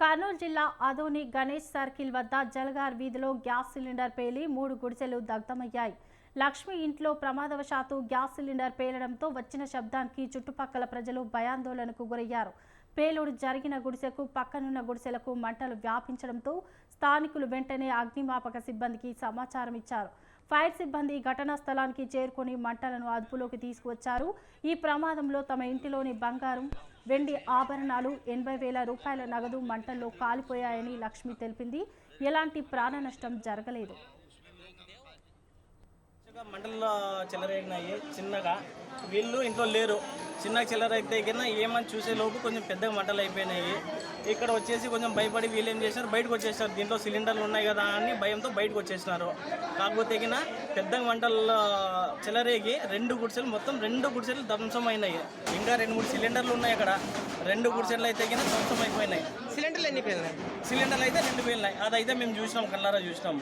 కర్నూలు జిల్లా అదోని గణేష్ సర్కిల్ వద్ద జల్గార్ వీధిలో గ్యాస్ సిలిండర్ పేలి మూడు గుడిసెలు దగ్ధమయ్యాయి. లక్ష్మి ఇంట్లో ప్రమాదవశాత్తు గ్యాస్ సిలిండర్ పేలడంతో వచ్చిన శబ్దానికి చుట్టుపక్కల ప్రజలు భయాందోళనకు గురయ్యారు. పేలుడు జరిగిన గుడిసెకు పక్కనున్న గుడిసెలకు మంటలు వ్యాపించడంతో స్థానికులు వెంటనే అగ్నిమాపక సిబ్బందికి సమాచారం ఇచ్చారు. ఫైర్ సిబ్బంది ఘటనా స్థలానికి చేరుకొని మంటలను అదుపులోకి తీసుకువచ్చారు. ఈ ప్రమాదంలో తమ ఇంటిలోని బంగారం వెండి ఆభరణాలు ఎనభై వేల రూపాయల నగదు మంటల్లో కాలిపోయాయని లక్ష్మి తెలిపింది. ఎలాంటి ప్రాణ నష్టం జరగలేదు. మంటల్లో చెలరేగినాయి చిన్నగా. వీళ్ళు ఇంట్లో లేరు. చిన్నగా చెలరైతే కింద ఏమని చూసే లోపు కొంచెం పెద్దగా మంటలు అయిపోయినాయి. ఇక్కడ వచ్చేసి కొంచెం భయపడి వీళ్ళు ఏం చేశారు? బయటకు వచ్చేసారు. దీంట్లో సిలిండర్లు ఉన్నాయి కదా అని భయంతో బయటకు వచ్చేసినారు. కాకపోతే కింద పెద్దగా మంటల్లో చెలరేగి రెండు గుడిసెలు మొత్తం రెండు గుడిసెలు ధ్వంసం అయినాయి ఇంకా రెండు మూడు సిలిండర్లు ఉన్నాయి అక్కడ. రెండు గుడిసెలు అయితే కింద ధ్వంసం అయిపోయినాయి సిలిండర్లు ఎన్ని పోయినాయి? సిలిండర్లు అయితే రెండు పోయినాయి. అదైతే మేము చూసినాం కల్లారా చూసినాము.